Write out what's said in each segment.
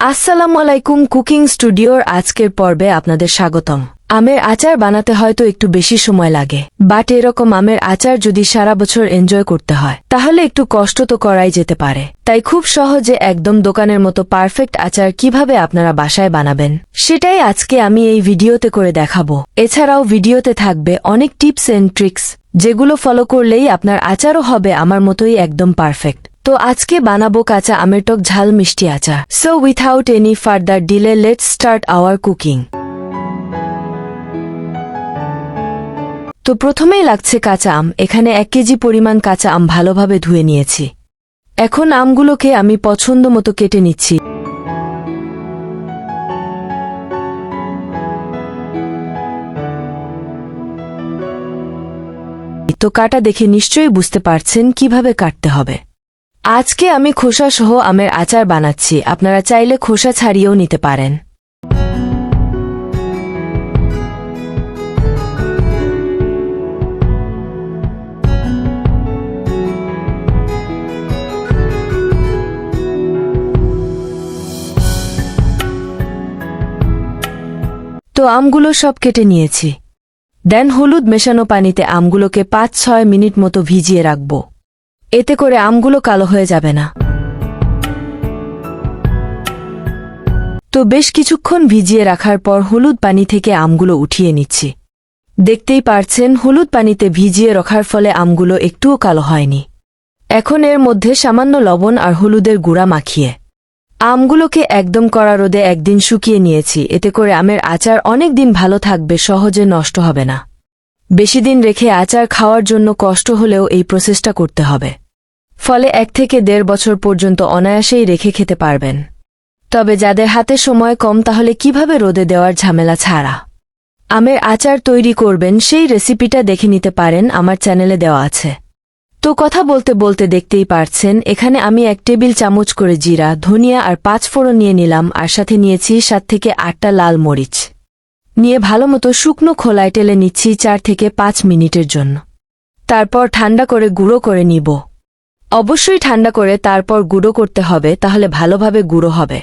আসসালামু আলাইকুম কুকিং স্টুডিওর আজকের পর্বে আপনাদের স্বাগতম। আমের আচার বানাতে হয়তো একটু বেশি সময় লাগে, বাট এরকম আমের আচার যদি সারা বছর এনজয় করতে হয়, তাহলে একটু কষ্ট তো করাই যেতে পারে। তাই খুব সহজে একদম দোকানের মতো পারফেক্ট আচার কীভাবে আপনারা বাসায় বানাবেন, সেটাই আজকে আমি এই ভিডিওতে করে দেখাবো। এছাড়াও ভিডিওতে থাকবে অনেক টিপস এন্ড ট্রিক্স, যেগুলো ফলো করলেই আপনার আচারও হবে আমার মতোই একদম পারফেক্ট তো আজকে বানাবো কাঁচা আমের টক ঝাল মিষ্টি আচার। So without any further delay let's start our cooking তো প্রথমেই লাগছে কাঁচা আম। এখানে এক কেজি পরিমাণ কাঁচা আম ভালোভাবে ধুয়ে নিয়েছি। এখন আমগুলোকে আমি পছন্দ মতো কেটে নিচ্ছি। তো কাটা দেখে নিশ্চয়ই বুঝতে পারছেন কীভাবে কাটতে হবে। আজকে আমি খোসা সহ আমের আচার বানাচ্ছি। আপনারা চাইলে খোসা ছাড়িয়েও নিতে পারেন। তো আমগুলো সব কেটে নিয়েছি। দেন হলুদ মেশানো পানিতে আমগুলোকে পাঁচ ছয় মিনিট মতো ভিজিয়ে রাখব। এতে করে আমগুলো কালো হয়ে যাবে না। তো বেশ কিছুক্ষণ ভিজিয়ে রাখার পর হলুদ পানি থেকে আমগুলো উঠিয়ে নিচ্ছি। দেখতেই পারছেন, হলুদ পানিতে ভিজিয়ে রাখার ফলে আমগুলো একটুও কালো হয়নি। এখন এর মধ্যে সামান্য লবণ আর হলুদের গুঁড়া মাখিয়ে। আমগুলোকে একদম কড়া রোদে একদিন শুকিয়ে নিয়েছি, এতে করে আমের আচার অনেক দিন ভালো থাকবে, সহজে নষ্ট হবে না। বেশি দিন রেখে আচার খাওয়ার জন্য কষ্ট হলেও এই প্রসেসটা করতে হবে। ফলে এক থেকে দেড় বছর পর্যন্ত অনায়াসেই রেখে খেতে পারবেন। তবে যাদের হাতে সময় কম, তাহলে কীভাবে রোদে দেওয়ার ঝামেলা ছাড়া? আমের আচার তৈরি করবেন, সেই রেসিপিটা দেখে নিতে পারেন, আমার চ্যানেলে দেওয়া আছে। তো কথা বলতে বলতে দেখতেই পারছেন, এখানে আমি এক টেবিল চামচ করে জিরা, ধনিয়া আর পাঁচ ফোড়ন নিয়ে নিলাম, আর সাথে নিয়েছি সাত থেকে আটটা লাল মরিচ। নিয়ে ভালোমতো শুকনো খোলায় টেলে নিচ্ছি চার থেকে পাঁচ মিনিটের জন্য। তারপর ঠান্ডা করে গুঁড়ো করে নিব। অবশ্যই ঠান্ডা করে তারপর গুঁড়ো করতে হবে, তাহলে ভালোভাবে গুঁড়ো হবে।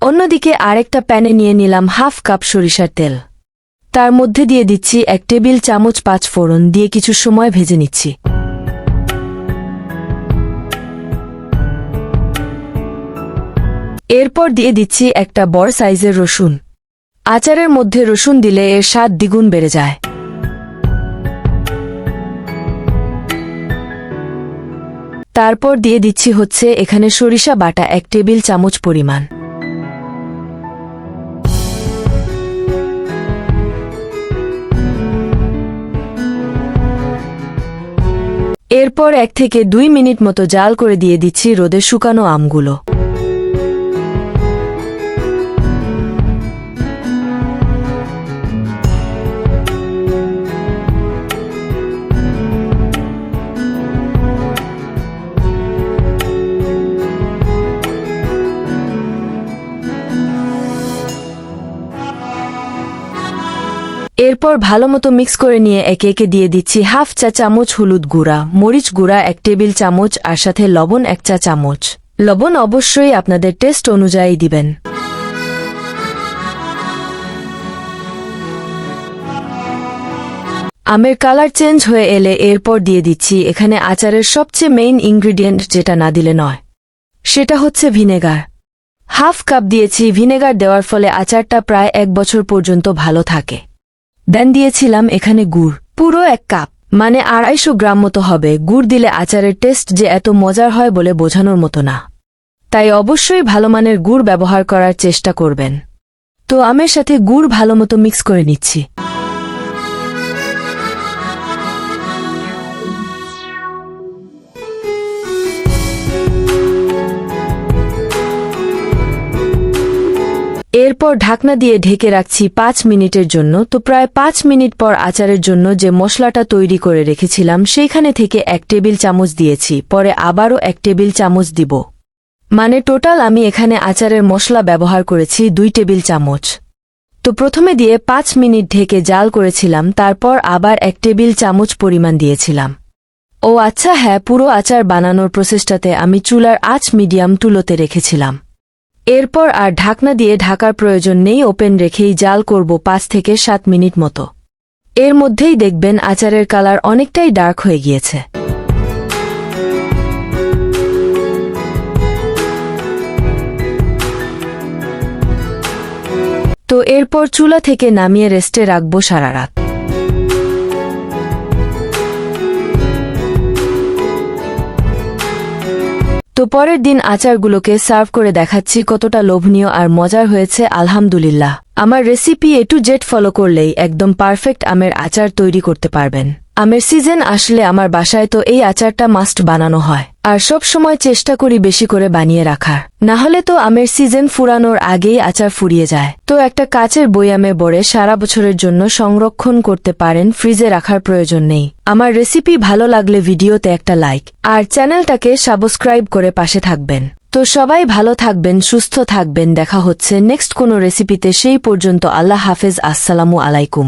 অন্যদিকে আরেকটা প্যানে নিয়ে নিলাম হাফ কাপ সরিষার তেল। তার মধ্যে দিয়ে দিচ্ছি এক টেবিল চামচ পাঁচ ফোড়ন দিয়ে কিছু সময় ভেজে নিচ্ছি। এরপর দিয়ে দিচ্ছি একটা বড় সাইজের রসুন। আচারের মধ্যে রসুন দিলে এর স্বাদ দ্বিগুণ বেড়ে যায়। তারপর দিয়ে দিচ্ছি হচ্ছে এখানে সরিষা বাটা এক টেবিল চামচ পরিমাণ। এরপর এক থেকে দুই মিনিট মতো জাল করে দিয়ে দিচ্ছি রোদে শুকানো আমগুলো। এরপর ভালোমতো মিক্স করে নিয়ে একে একে দিয়ে দিচ্ছি হাফ চা চামচ হলুদ গুঁড়া, মরিচ গুঁড়া, এক টেবিল চামচ, আর সাথে লবণ এক চা চামচ। লবণ অবশ্যই আপনাদের টেস্ট অনুযায়ী দিবেন। আমের কালার চেঞ্জ হয়ে এলে এরপর দিয়ে দিচ্ছি এখানে আচারের সবচেয়ে মেইন ইনগ্রিডিয়েন্ট যেটা না দিলে নয়। সেটা হচ্ছে ভিনেগার। হাফ কাপ দিয়েছি ভিনেগার দেওয়ার ফলে আচারটা প্রায় এক বছর পর্যন্ত ভালো থাকে। দেন দিয়েছিলাম এখানে গুড়। পুরো এক কাপ। মানে আড়াইশো গ্রাম মতো হবে। গুড় দিলে আচারের টেস্ট যে এত মজার হয় বলে বোঝানোর মতো না। তাই অবশ্যই ভালো মানের গুড় ব্যবহার করার চেষ্টা করবেন। তো আমের সাথে গুড় ভালো মতো মিক্স করে নিচ্ছি। এরপর ঢাকনা দিয়ে ঢেকে রাখছি পাঁচ মিনিটের জন্য। তো প্রায় পাঁচ মিনিট পর আচারের জন্য যে মশলাটা তৈরি করে রেখেছিলাম, সেইখানে থেকে এক টেবিল চামচ দিয়েছি। পরে আবারও এক টেবিল চামচ দিব। মানে টোটাল আমি এখানে আচারের মশলা ব্যবহার করেছি দুই টেবিল চামচ। তো প্রথমে দিয়ে পাঁচ মিনিট ঢেকে জাল করেছিলাম, তারপর আবার এক টেবিল চামচ পরিমাণ দিয়েছিলাম। ও আচ্ছা হ্যাঁ পুরো আচার বানানোর প্রসেসটাতে আমি চুলার আঁচ মিডিয়াম তুলোতে রেখেছিলাম। এরপর আর ঢাকনা দিয়ে ঢাকার প্রয়োজন নেই, ওপেন রেখেই জাল করব পাঁচ থেকে সাত মিনিট মতো। এর মধ্যেই দেখবেন আচারের কালার অনেকটাই ডার্ক হয়ে গিয়েছে। তো এরপর চুলা থেকে নামিয়ে রেস্টে রাখব সারা রাত। তো পরের দিন আচারগুলোকে সার্ভ করে দেখাচ্ছি কতটা লোভনীয় আর মজার হয়েছে, আলহামদুলিল্লাহ। আমার recipe A to Z follow করলেই একদম পারফেক্ট আমের আচার তৈরি করতে পারবেন। আমের সিজন আসলে আমার বাসায় তো এই আচারটা মাস্ট বানানো হয়। আর সব সময় চেষ্টা করি বেশি করে বানিয়ে রাখার। না হলে তো আমের সিজন ফুরানোর আগেই আচার ফুরিয়ে যায়। তো একটা কাচের বয়ামে বড়ে সারা বছরের জন্য সংরক্ষণ করতে পারেন ফ্রিজে রাখার প্রয়োজন নেই। আমার রেসিপি ভালো লাগলে ভিডিওতে একটা লাইক। আর চ্যানেলটাকে সাবস্ক্রাইব করে পাশে থাকবেন। তো সবাই ভালো থাকবেন, সুস্থ থাকবেন। দেখা হচ্ছে নেক্সট কোনো রেসিপিতে। সেই পর্যন্ত আল্লাহ হাফেজ। আসসালামু আলাইকুম।